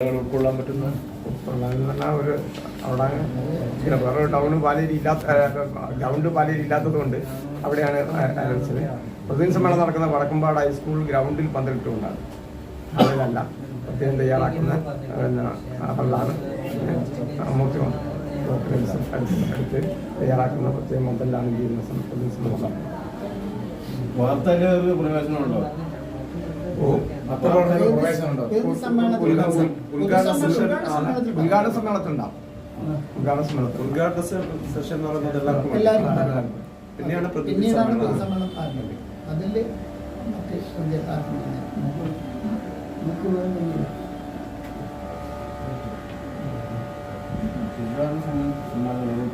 ഉൾക്കൊള്ളാൻ പറ്റുന്ന ഉൾക്കൊള്ളാൻ പറഞ്ഞാൽ ഒരു അവിടെ ചില വേറെ ടൗണും പാലേരി ഇല്ലാത്ത ഗ്രൗണ്ട് പാലേരി ഇല്ലാത്തത് കൊണ്ട് അവിടെയാണ് ആരംഭിച്ചത് പ്രതിനിധി സമ്മേളനം നടക്കുന്ന വടക്കമ്പാട് ഹൈസ്കൂൾ ഗ്രൗണ്ടിൽ പന്തലിട്ടുകൊണ്ടാണ്. അതിലല്ല പ്രത്യേകം തയ്യാറാക്കുന്ന പള്ളാണ് ഹള്ളാണ് മൂർത്തി അടുത്ത് തയ്യാറാക്കുന്ന പ്രത്യേകം മന്ത്രിലാണ് ചെയ്യുന്ന പ്രതിദിന സമ്മേളനം വാർത്തയിൽ ഒരു പ്രവേശനമുണ്ടോ ഓ ഉദ്ഘാടന ഉദ്ഘാടന സെഷൻ ഉദ്ഘാടന സമ്മേളനത്തിലുണ്ടാവും ഉദ്ഘാടന സമ്മേളനത്തിൽ ഉദ്ഘാടന സെ- സെഷൻ എന്ന് പറയുന്നത് എല്ലാവർക്കും. പിന്നെയാണ് പ്രതിനിധി സമ്മേളനം. അതിൽ മറ്റ്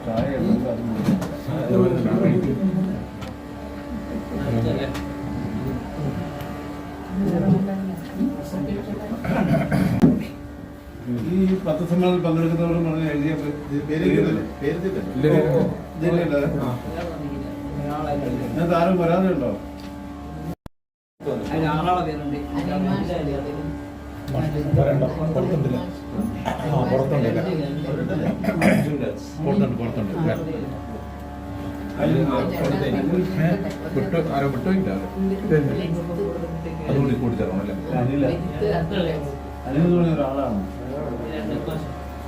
ചായ ഈ പത്രസമ്മേളനം പങ്കെടുക്കുന്നവർ പറഞ്ഞ എഴുതിയ ഞാൻ താരം വരാതെ ഉണ്ടോ പുറത്തുണ്ടില്ല? ആ പുറത്തുണ്ടില്ല? പുറത്തുണ്ട് പുറത്തുണ്ട്. ഏ? വിട്ടു ആരോ വിട്ടുമില്ല അതുകൊണ്ട് കൂടി തരണം അല്ലേ? അനില. അനിൽ എന്ന് പറഞ്ഞ ഒരാളാണ്